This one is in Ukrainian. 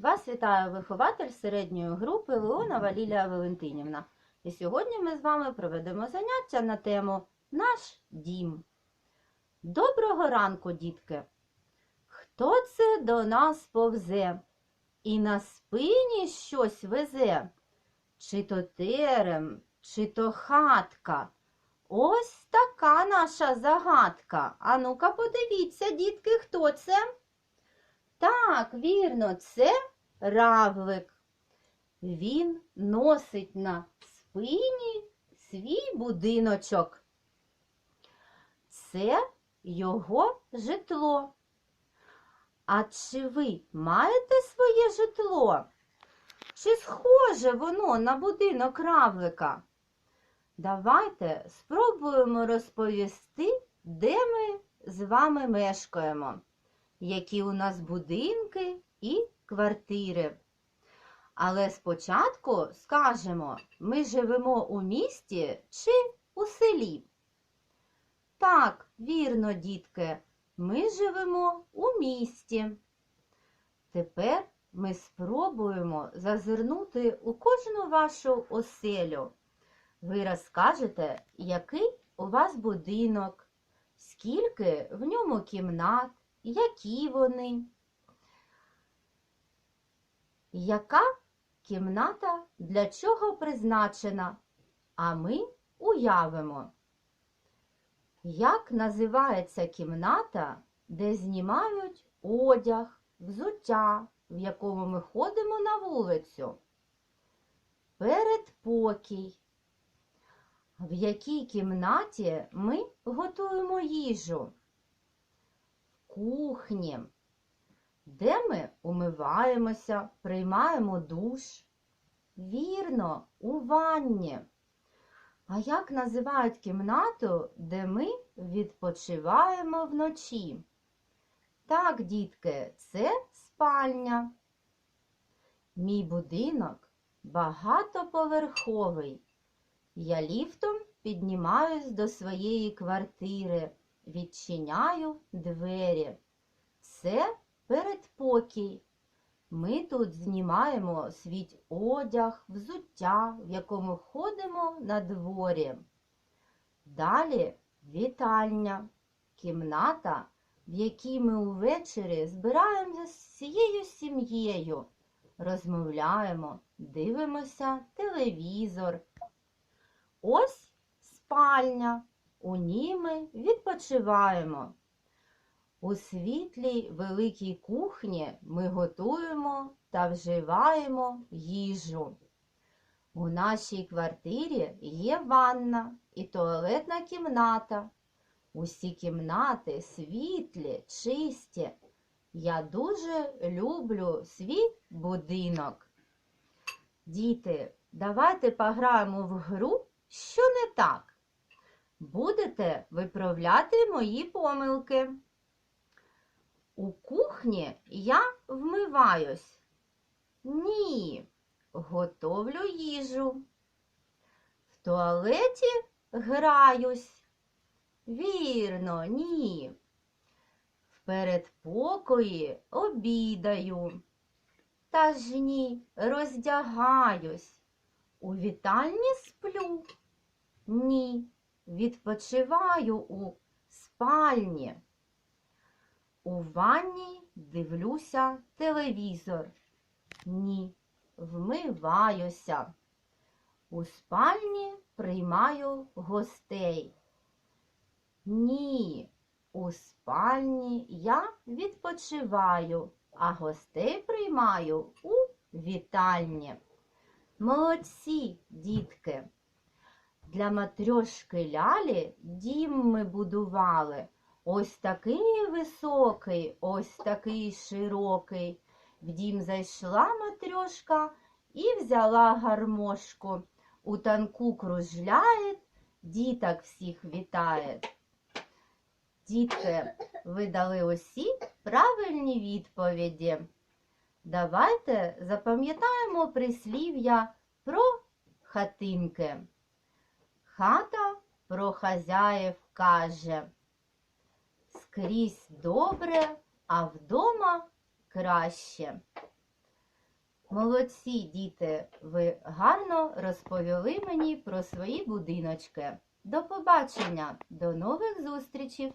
Вас вітає вихователь середньої групи Леонова Лілія Валентинівна. І сьогодні ми з вами проведемо заняття на тему Наш дім. Доброго ранку, дітки! Хто це до нас повзе? І на спині щось везе? Чи то терем, чи то хатка? Ось така наша загадка. А ну-ка подивіться, дітки, хто це? Так, вірно, це равлик. Він носить на спині свій будиночок. Це його житло. А чи ви маєте своє житло? Чи схоже воно на будинок равлика? Давайте спробуємо розповісти, де ми з вами мешкаємо які у нас будинки і квартири. Але спочатку скажемо, ми живемо у місті чи у селі. Так, вірно, дітки, ми живемо у місті. Тепер ми спробуємо зазирнути у кожну вашу оселю. Ви розкажете, який у вас будинок, скільки в ньому кімнат, які вони. Яка кімната для чого призначена? А ми уявимо. Як називається кімната, де знімають одяг, взуття, в якому ми ходимо на вулицю? Передпокій. В якій кімнаті ми готуємо їжу? В кухні, де ми умиваємося, приймаємо душ. Вірно, у ванні. А як називають кімнату, де ми відпочиваємо вночі? Так, дітки, це спальня. Мій будинок багатоповерховий. Я ліфтом піднімаюсь до своєї квартири відчиняю двері. Це передпокій. Ми тут знімаємо свій одяг, взуття, в якому ходимо на дворі. Далі вітальня, кімната, в якій ми увечері збираємося з всією сім'єю, розмовляємо, дивимося телевізор. Ось спальня. У ній ми відпочиваємо. У світлій великій кухні ми готуємо та вживаємо їжу. У нашій квартирі є ванна і туалетна кімната. Усі кімнати світлі, чисті. Я дуже люблю свій будинок. Діти, давайте пограємо в гру, що не так. Будете виправляти мої помилки. У кухні я вмиваюсь. Ні, готовлю їжу. В туалеті граюсь. Вірно, ні. В передпокої обідаю. Та ж ні, роздягаюсь. У вітальні сплю. Ні відпочиваю у спальні. У ванні дивлюся телевізор. Ні, вмиваюся. У спальні приймаю гостей. Ні, у спальні я відпочиваю, а гостей приймаю у вітальні. Молодці, дітки! Для матрьошки лялі дім ми будували. Ось такий високий, ось такий широкий. В дім зайшла матрьошка і взяла гармошку. У танку кружляє, діток всіх вітає. Дітки, ви дали усі правильні відповіді. Давайте запам'ятаємо прислів'я про хатинки. Хата про хазяїв каже. Скрізь добре, а вдома краще. Молодці, діти, ви гарно розповіли мені про свої будиночки. До побачення, до нових зустрічей!